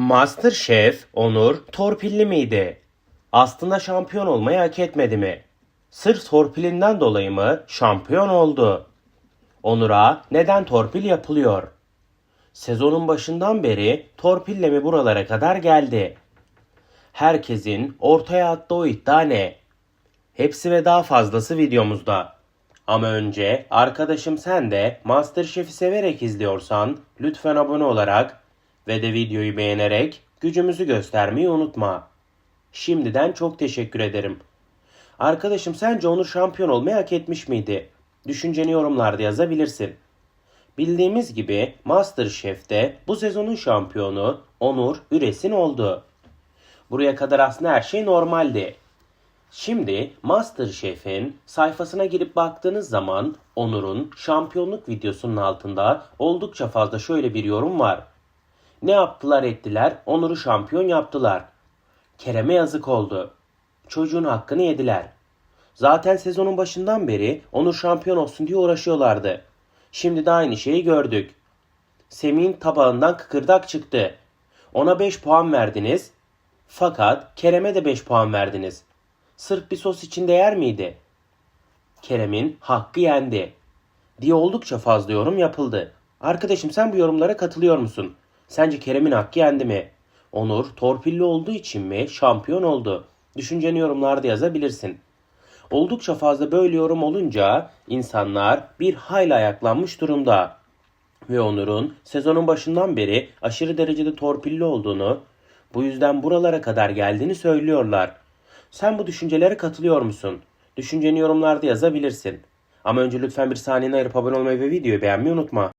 Masterchef Onur torpilli miydi? Aslında şampiyon olmayı hak etmedi mi? Sırf torpilinden dolayı mı şampiyon oldu? Onur'a neden torpil yapılıyor? Sezonun başından beri torpille mi buralara kadar geldi? Herkesin ortaya attığı o iddia ne? Hepsi ve daha fazlası videomuzda. Ama önce arkadaşım sen de Masterchef'i severek izliyorsan lütfen abone olarak ve de videoyu beğenerek gücümüzü göstermeyi unutma. Şimdiden çok teşekkür ederim. Arkadaşım sence Onur şampiyon olmayı hak etmiş miydi? Düşünceni yorumlarda yazabilirsin. Bildiğimiz gibi Masterchef'te bu sezonun şampiyonu Onur Üresin oldu. Buraya kadar aslında her şey normaldi. Şimdi Masterchef'in sayfasına girip baktığınız zaman Onur'un şampiyonluk videosunun altında oldukça fazla şöyle bir yorum var. Ne yaptılar ettiler Onur'u şampiyon yaptılar. Kerem'e yazık oldu. Çocuğun hakkını yediler. Zaten sezonun başından beri Onur şampiyon olsun diye uğraşıyorlardı. Şimdi de aynı şeyi gördük. Semih'in tabağından kıkırdak çıktı. Ona 5 puan verdiniz. Fakat Kerem'e de 5 puan verdiniz. Sırf bir sos için değer miydi? Kerem'in hakkı yendi. Diye oldukça fazla yorum yapıldı. Arkadaşım sen bu yorumlara katılıyor musun? Sence Kerem'in hakkı yendi mi? Onur torpilli olduğu için mi şampiyon oldu? Düşünceni yorumlarda yazabilirsin. Oldukça fazla böyle yorum olunca insanlar bir hayli ayaklanmış durumda. Ve Onur'un sezonun başından beri aşırı derecede torpilli olduğunu, bu yüzden buralara kadar geldiğini söylüyorlar. Sen bu düşüncelere katılıyor musun? Düşünceni yorumlarda yazabilirsin. Ama önce lütfen bir saniyeni ayırıp abone olmayı ve videoyu beğenmeyi unutma.